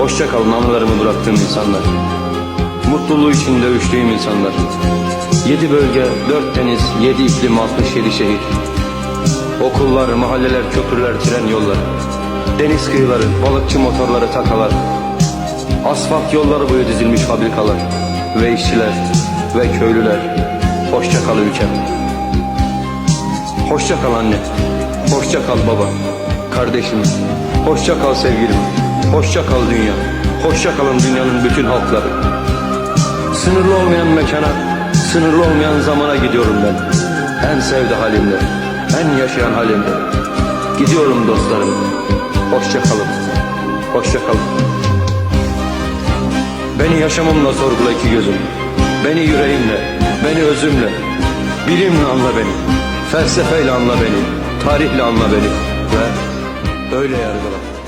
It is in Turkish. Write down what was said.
Hoşça kalın anılarımı bıraktığım insanlar. Mutluluğu için dövüştüğüm insanlar. Yedi bölge, dört deniz, yedi iklim, altmış yedi şehir. Okullar, mahalleler, köprüler, tren yolları. Deniz kıyıları, balıkçı motorları, takalar. Asfalt yolları boyu dizilmiş fabrikalar. Ve işçiler, ve köylüler. Hoşça kal ülkem. Hoşça kal anne. Hoşça kal baba. Kardeşim. Hoşça kal sevgilim. Hoşça kal dünya. Hoşça kalın dünyanın bütün halkları. Sınırlı olmayan mekana, sınırlı olmayan zamana gidiyorum ben. En sevdi halimle, en yaşayan halimle. Gidiyorum dostlarım. Hoşça kalın. Hoşça kalın. Beni yaşamımla sorgula iki gözüm. Beni yüreğimle, beni özümle. Bilimle anla beni. Felsefeyle anla beni. Tarihle anla beni. Ve öyle yargıla.